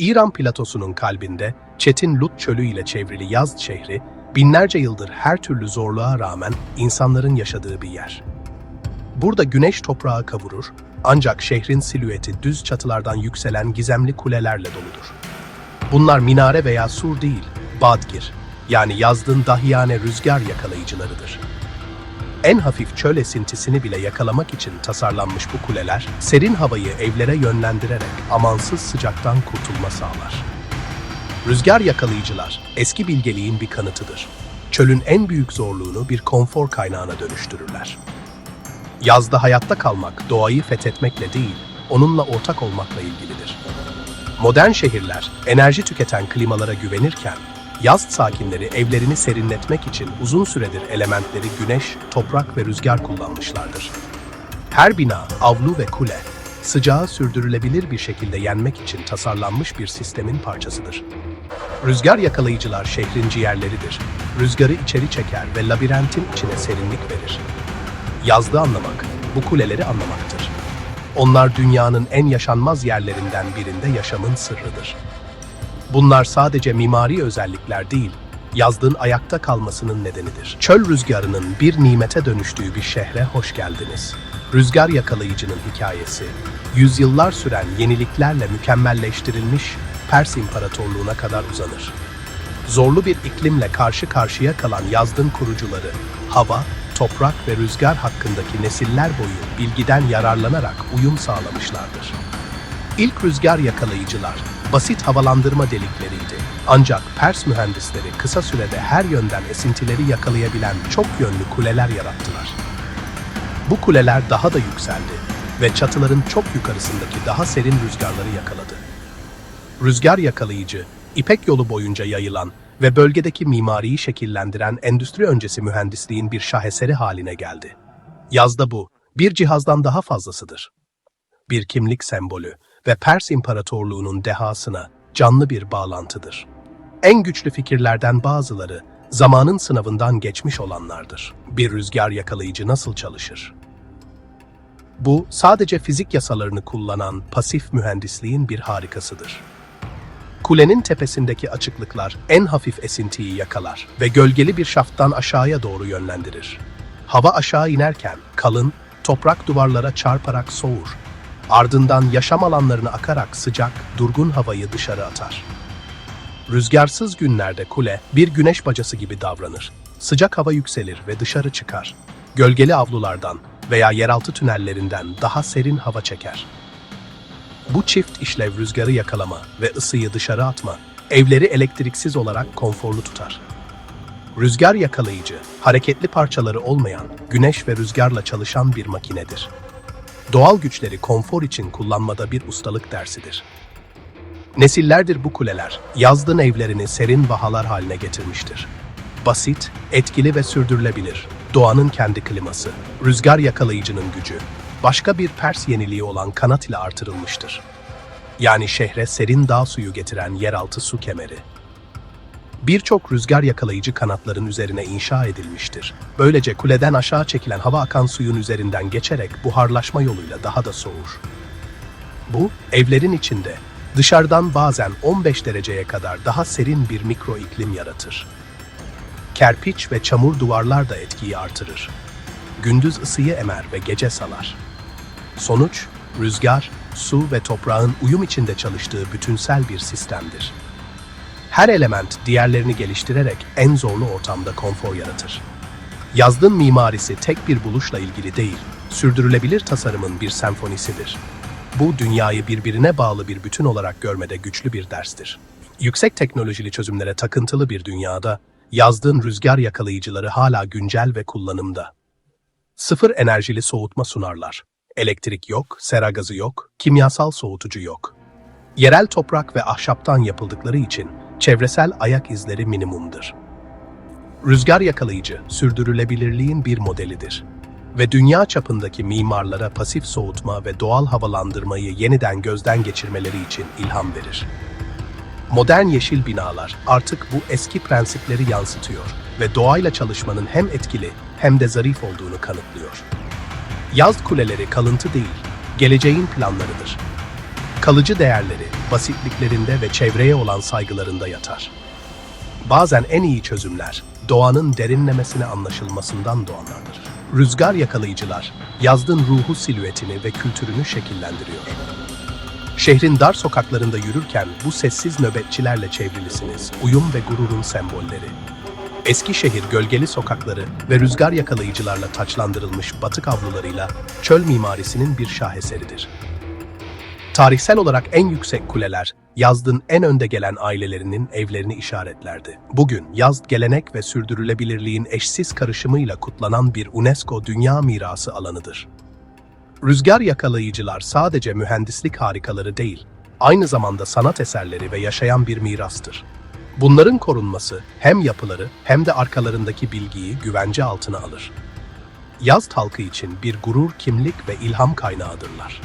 İran platosunun kalbinde Çetin Lut çölü ile çevrili Yazd şehri, binlerce yıldır her türlü zorluğa rağmen insanların yaşadığı bir yer. Burada güneş toprağı kavurur, ancak şehrin silüeti düz çatılardan yükselen gizemli kulelerle doludur. Bunlar minare veya sur değil, badgir, yani yazdığın dahiyane rüzgar yakalayıcılarıdır. En hafif çöl esintisini bile yakalamak için tasarlanmış bu kuleler, serin havayı evlere yönlendirerek amansız sıcaktan kurtulma sağlar. Rüzgar yakalayıcılar, eski bilgeliğin bir kanıtıdır. Çölün en büyük zorluğunu bir konfor kaynağına dönüştürürler. Yazda hayatta kalmak, doğayı fethetmekle değil, onunla ortak olmakla ilgilidir. Modern şehirler, enerji tüketen klimalara güvenirken, yaz sakinleri evlerini serinletmek için uzun süredir elementleri güneş, toprak ve rüzgar kullanmışlardır. Her bina, avlu ve kule, sıcağı sürdürülebilir bir şekilde yenmek için tasarlanmış bir sistemin parçasıdır. Rüzgar yakalayıcılar şehrin ciğerleridir. Rüzgarı içeri çeker ve labirentin içine serinlik verir. Yazdığı anlamak, bu kuleleri anlamaktır. Onlar dünyanın en yaşanmaz yerlerinden birinde yaşamın sırrıdır. Bunlar sadece mimari özellikler değil, yazdığın ayakta kalmasının nedenidir. Çöl rüzgarının bir nimete dönüştüğü bir şehre hoş geldiniz. Rüzgar yakalayıcının hikayesi, yüzyıllar süren yeniliklerle mükemmelleştirilmiş Pers İmparatorluğu'na kadar uzanır. Zorlu bir iklimle karşı karşıya kalan yazdın kurucuları, hava, toprak ve rüzgar hakkındaki nesiller boyu bilgiden yararlanarak uyum sağlamışlardır. İlk rüzgar yakalayıcılar basit havalandırma delikleriydi. Ancak Pers mühendisleri kısa sürede her yönden esintileri yakalayabilen çok yönlü kuleler yarattılar. Bu kuleler daha da yükseldi ve çatıların çok yukarısındaki daha serin rüzgarları yakaladı. Rüzgar yakalayıcı, İpek yolu boyunca yayılan ve bölgedeki mimariyi şekillendiren endüstri öncesi mühendisliğin bir şaheseri haline geldi. Yazda bu, bir cihazdan daha fazlasıdır. Bir kimlik sembolü ve Pers İmparatorluğu'nun dehasına canlı bir bağlantıdır. En güçlü fikirlerden bazıları zamanın sınavından geçmiş olanlardır. Bir rüzgar yakalayıcı nasıl çalışır? Bu sadece fizik yasalarını kullanan pasif mühendisliğin bir harikasıdır. Kulenin tepesindeki açıklıklar en hafif esintiyi yakalar ve gölgeli bir şafttan aşağıya doğru yönlendirir. Hava aşağı inerken kalın, toprak duvarlara çarparak soğur. Ardından yaşam alanlarına akarak sıcak, durgun havayı dışarı atar. Rüzgarsız günlerde kule bir güneş bacası gibi davranır. Sıcak hava yükselir ve dışarı çıkar. Gölgeli avlulardan veya yeraltı tünellerinden daha serin hava çeker. Bu çift işlev rüzgarı yakalama ve ısıyı dışarı atma, evleri elektriksiz olarak konforlu tutar. Rüzgar yakalayıcı, hareketli parçaları olmayan, güneş ve rüzgarla çalışan bir makinedir. Doğal güçleri konfor için kullanmada bir ustalık dersidir. Nesillerdir bu kuleler, yazdığın evlerini serin vahalar haline getirmiştir. Basit, etkili ve sürdürülebilir, doğanın kendi kliması, rüzgar yakalayıcının gücü, başka bir Pers yeniliği olan kanat ile artırılmıştır. Yani şehre serin dağ suyu getiren yeraltı su kemeri. Birçok rüzgar yakalayıcı kanatların üzerine inşa edilmiştir. Böylece kuleden aşağı çekilen hava akan suyun üzerinden geçerek buharlaşma yoluyla daha da soğur. Bu, evlerin içinde dışarıdan bazen 15 dereceye kadar daha serin bir mikro iklim yaratır. Kerpiç ve çamur duvarlar da etkiyi artırır. Gündüz ısıyı emer ve gece salar. Sonuç, rüzgar, su ve toprağın uyum içinde çalıştığı bütünsel bir sistemdir. Her element diğerlerini geliştirerek en zorlu ortamda konfor yaratır. Yazdığın mimarisi tek bir buluşla ilgili değil, sürdürülebilir tasarımın bir senfonisidir. Bu dünyayı birbirine bağlı bir bütün olarak görmede güçlü bir derstir. Yüksek teknolojili çözümlere takıntılı bir dünyada, yazdığın rüzgar yakalayıcıları hala güncel ve kullanımda. Sıfır enerjili soğutma sunarlar. Elektrik yok, sera gazı yok, kimyasal soğutucu yok. Yerel toprak ve ahşaptan yapıldıkları için çevresel ayak izleri minimumdur. Rüzgar yakalayıcı, sürdürülebilirliğin bir modelidir ve dünya çapındaki mimarlara pasif soğutma ve doğal havalandırmayı yeniden gözden geçirmeleri için ilham verir. Modern yeşil binalar artık bu eski prensipleri yansıtıyor ve doğayla çalışmanın hem etkili hem de zarif olduğunu kanıtlıyor. Yaz kuleleri kalıntı değil, geleceğin planlarıdır. Kalıcı değerleri, basitliklerinde ve çevreye olan saygılarında yatar. Bazen en iyi çözümler, doğanın derinlemesine anlaşılmasından doğanlardır. Rüzgar yakalayıcılar, yazdın ruhu silüetini ve kültürünü şekillendiriyor. Şehrin dar sokaklarında yürürken bu sessiz nöbetçilerle çevrilisiniz, uyum ve gururun sembolleri. Eskişehir gölgeli sokakları ve rüzgar yakalayıcılarla taçlandırılmış batık avlularıyla çöl mimarisinin bir şaheseridir. Tarihsel olarak en yüksek kuleler, yazdın en önde gelen ailelerinin evlerini işaretlerdi. Bugün yazd gelenek ve sürdürülebilirliğin eşsiz karışımıyla kutlanan bir UNESCO Dünya Mirası alanıdır. Rüzgar yakalayıcılar sadece mühendislik harikaları değil, aynı zamanda sanat eserleri ve yaşayan bir mirastır. Bunların korunması hem yapıları hem de arkalarındaki bilgiyi güvence altına alır. Yazd halkı için bir gurur, kimlik ve ilham kaynağıdırlar.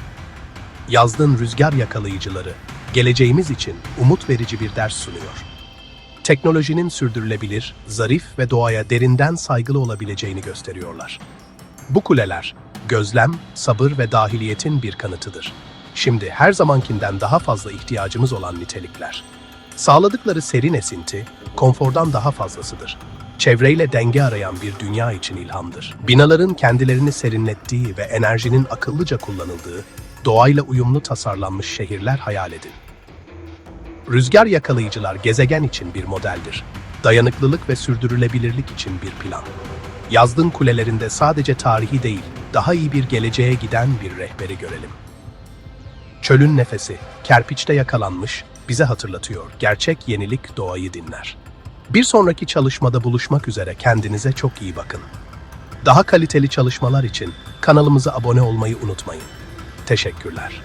Yazdın rüzgar yakalayıcıları, geleceğimiz için umut verici bir ders sunuyor. Teknolojinin sürdürülebilir, zarif ve doğaya derinden saygılı olabileceğini gösteriyorlar. Bu kuleler, gözlem, sabır ve dahiliyetin bir kanıtıdır. Şimdi her zamankinden daha fazla ihtiyacımız olan nitelikler. Sağladıkları serin esinti, konfordan daha fazlasıdır. Çevreyle denge arayan bir dünya için ilhamdır. Binaların kendilerini serinlettiği ve enerjinin akıllıca kullanıldığı, doğayla uyumlu tasarlanmış şehirler hayal edin. Rüzgar yakalayıcılar gezegen için bir modeldir. Dayanıklılık ve sürdürülebilirlik için bir plan. Yazdığın kulelerinde sadece tarihi değil, daha iyi bir geleceğe giden bir rehberi görelim. Çölün nefesi, kerpiçte yakalanmış, bize hatırlatıyor. Gerçek yenilik doğayı dinler. Bir sonraki çalışmada buluşmak üzere kendinize çok iyi bakın. Daha kaliteli çalışmalar için kanalımıza abone olmayı unutmayın. Teşekkürler.